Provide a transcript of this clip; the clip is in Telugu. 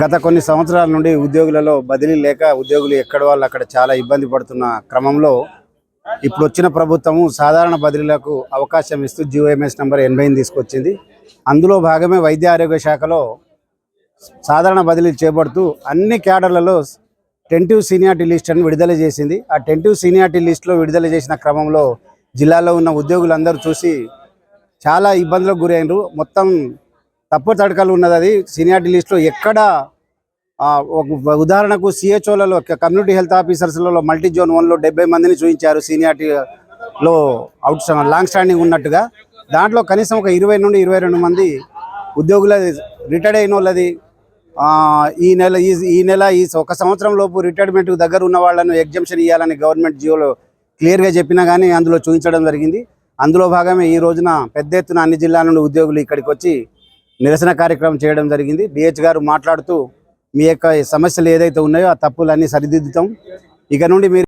గత కొన్ని సంవత్సరాల నుండి ఉద్యోగులలో బదిలీ లేక ఉద్యోగులు ఎక్కడ వాళ్ళు అక్కడ చాలా ఇబ్బంది పడుతున్న క్రమంలో ఇప్పుడు వచ్చిన ప్రభుత్వము సాధారణ బదిలీలకు అవకాశం ఇస్తూ జిఓఎంఎస్ నెంబర్ ఎనభై తీసుకొచ్చింది. అందులో భాగమే వైద్య ఆరోగ్య శాఖలో సాధారణ బదిలీలు చేపడుతూ అన్ని క్యాడర్లలో టెంటివ్ సీనియారిటీ లిస్ట్ అని విడుదల చేసింది. ఆ టెంటివ్ సీనియారిటీ లిస్టులో విడుదల చేసిన క్రమంలో జిల్లాలో ఉన్న ఉద్యోగులందరూ చూసి చాలా ఇబ్బందులకు గురైనరు. మొత్తం తప్పు తడకలు ఉన్నది అది. సీనియారిటీ లిస్ట్లో ఎక్కడ ఒక ఉదాహరణకు సిహెచ్ఓలలో కమ్యూనిటీ హెల్త్ ఆఫీసర్స్లలో మల్టీ జోన్ వన్లో డెబ్బై మందిని చూపించారు సీనియారిటీలో అవుట్ లాంగ్ స్టాండింగ్ ఉన్నట్టుగా. దాంట్లో కనీసం ఒక ఇరవై నుండి ఇరవై రెండు మంది ఉద్యోగుల రిటైర్డ్ అయిన వాళ్ళది. ఈ నెల ఈ ఈ నెల ఈ ఒక సంవత్సరం లోపు రిటైర్మెంట్ దగ్గర ఉన్న వాళ్ళను ఎగ్జంప్షన్ ఇవ్వాలని గవర్నమెంట్ జియోలో క్లియర్గా చెప్పినా కానీ అందులో చూపించడం జరిగింది. అందులో భాగమే ఈ రోజున పెద్ద ఎత్తున అన్ని జిల్లాల నుండి ఉద్యోగులు ఇక్కడికి వచ్చి నిరసన కార్యక్రమం చేయడం జరిగింది. డిహెచ్ గారు మాట్లాడుతూ మీ యొక్క సమస్యలు ఏదైతే ఉన్నాయో ఆ తప్పులన్నీ సరిదిద్దుతాం. ఇక నుండి మీరు